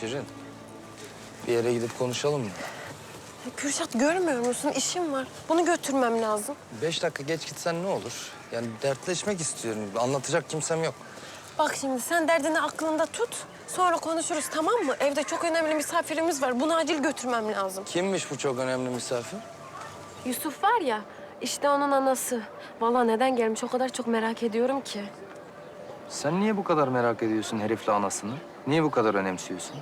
Şirin. Bir yere gidip konuşalım mı? Ya Kürşat görmüyor musun? İşim var. Bunu götürmem lazım. Beş dakika geç gitsen ne olur? Yani dertleşmek istiyorum. Anlatacak kimsem yok. Bak şimdi sen derdini aklında tut. Sonra konuşuruz tamam mı? Evde çok önemli misafirimiz var. Bunu acil götürmem lazım. Kimmiş bu çok önemli misafir? Yusuf var ya, işte onun anası. Vallahi neden gelmiş o kadar çok merak ediyorum ki. Sen niye bu kadar merak ediyorsun herifle anasını? Niye bu kadar önemsiyorsun?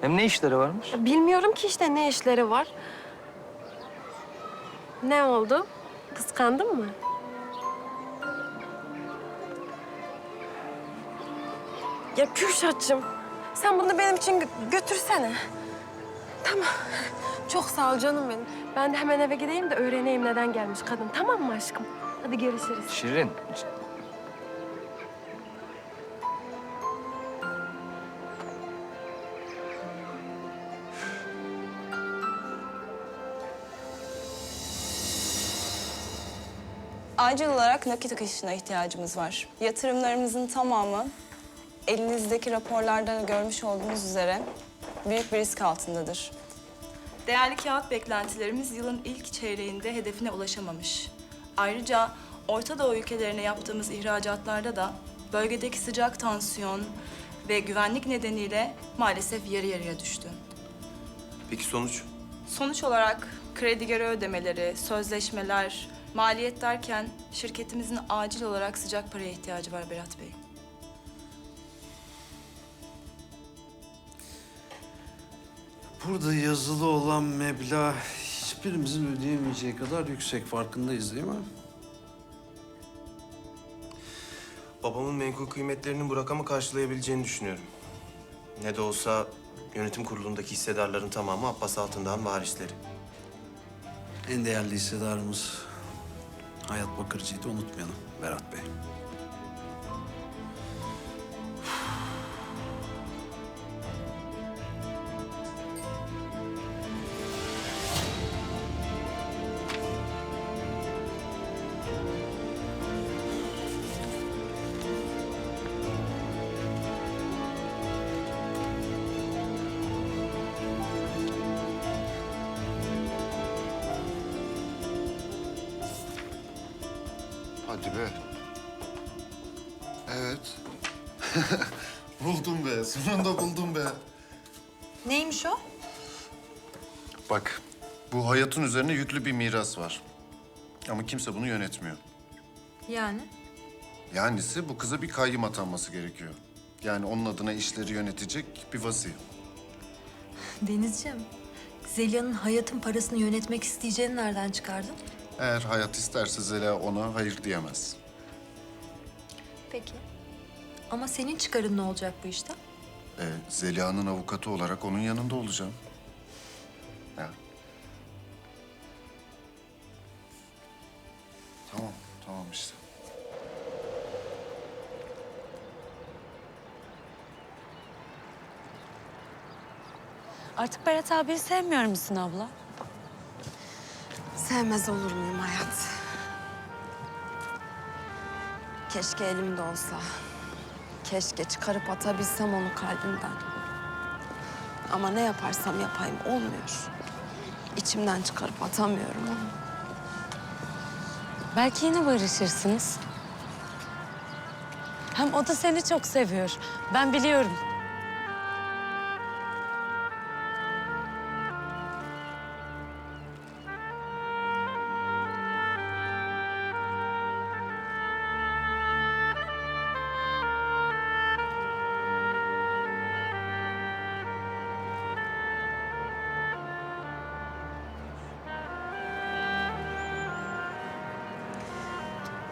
Hem ne işleri varmış? Bilmiyorum ki işte ne işleri var. Ne oldu? Kıskandın mı? Ya Kürşat'cığım, sen bunu benim için gö- götürsene. Tamam. Çok sağ ol canım benim. Ben de hemen eve gideyim de öğreneyim neden gelmiş kadın. Tamam mı aşkım? Hadi görüşürüz. Şirin. Acil olarak nakit akışına ihtiyacımız var. Yatırımlarımızın tamamı elinizdeki raporlardan görmüş olduğunuz üzere büyük bir risk altındadır. Değerli kağıt beklentilerimiz yılın ilk çeyreğinde hedefine ulaşamamış. Ayrıca Orta Doğu ülkelerine yaptığımız ihracatlarda da bölgedeki sıcak tansiyon ve güvenlik nedeniyle maalesef yarı yarıya düştü. Peki sonuç? Sonuç olarak kredi geri ödemeleri, sözleşmeler, maliyet derken şirketimizin acil olarak sıcak paraya ihtiyacı var Berat Bey. Burada yazılı olan meblağ hiçbirimizin ödeyemeyeceği kadar yüksek farkındayız değil mi? Babamın menkul kıymetlerinin bu rakamı karşılayabileceğini düşünüyorum. Ne de olsa yönetim kurulundaki hissedarların tamamı Abbas Altındağ'ın varisleri. En değerli hissedarımız Hayat Bakırcı'ydı unutmayalım Berat Bey. Hadi be. Evet. buldum be. Sonunda buldum be. Neymiş o? Bak, bu hayatın üzerine yüklü bir miras var. Ama kimse bunu yönetmiyor. Yani? Yanisi bu kıza bir kayyım atanması gerekiyor. Yani onun adına işleri yönetecek bir vasi. Denizciğim, Zeliha'nın hayatın parasını yönetmek isteyeceğini nereden çıkardın? Eğer hayat isterse Zeliha ona hayır diyemez. Peki. Ama senin çıkarın ne olacak bu işte? E, Zeliha'nın avukatı olarak onun yanında olacağım. Ya. Tamam, tamam işte. Artık Berat abiyi sevmiyor musun abla? Sevmez olur muyum hayat? Keşke elimde olsa. Keşke çıkarıp atabilsem onu kalbimden. Ama ne yaparsam yapayım olmuyor. İçimden çıkarıp atamıyorum onu. Belki yine barışırsınız. Hem o da seni çok seviyor. Ben biliyorum.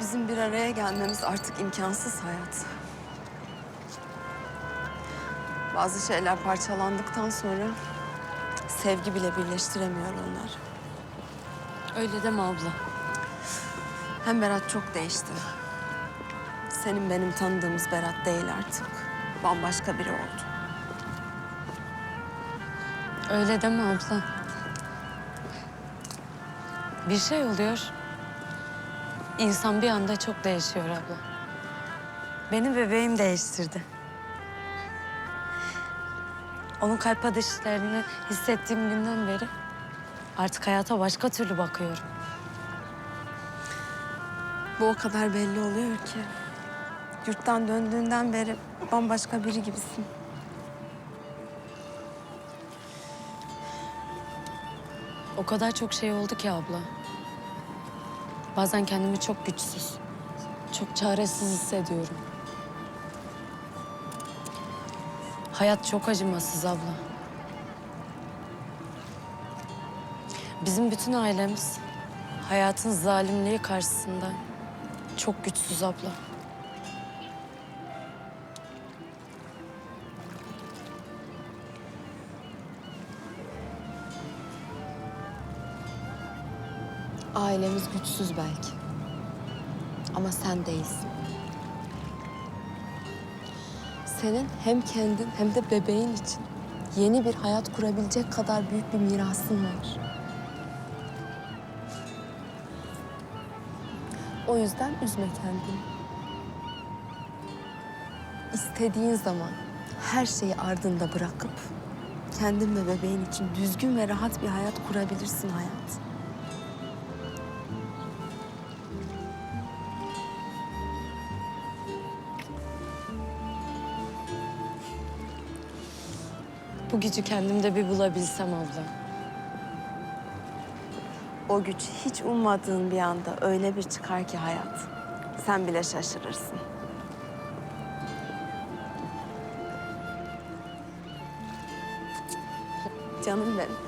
Bizim bir araya gelmemiz artık imkansız hayat. Bazı şeyler parçalandıktan sonra sevgi bile birleştiremiyor onlar. Öyle deme abla. Hem Berat çok değişti. Senin benim tanıdığımız Berat değil artık. Bambaşka biri oldu. Öyle deme abla. Bir şey oluyor. İnsan bir anda çok değişiyor abla. Benim bebeğim değiştirdi. Onun kalp atışlarını hissettiğim günden beri artık hayata başka türlü bakıyorum. Bu o kadar belli oluyor ki. Yurttan döndüğünden beri bambaşka biri gibisin. O kadar çok şey oldu ki abla. Bazen kendimi çok güçsüz, çok çaresiz hissediyorum. Hayat çok acımasız abla. Bizim bütün ailemiz hayatın zalimliği karşısında çok güçsüz abla. Ailemiz güçsüz belki. Ama sen değilsin. Senin hem kendin hem de bebeğin için yeni bir hayat kurabilecek kadar büyük bir mirasın var. O yüzden üzme kendini. İstediğin zaman her şeyi ardında bırakıp kendin ve bebeğin için düzgün ve rahat bir hayat kurabilirsin hayat. Bu gücü kendimde bir bulabilsem abla. O güç hiç ummadığın bir anda öyle bir çıkar ki hayat. Sen bile şaşırırsın. Canım benim.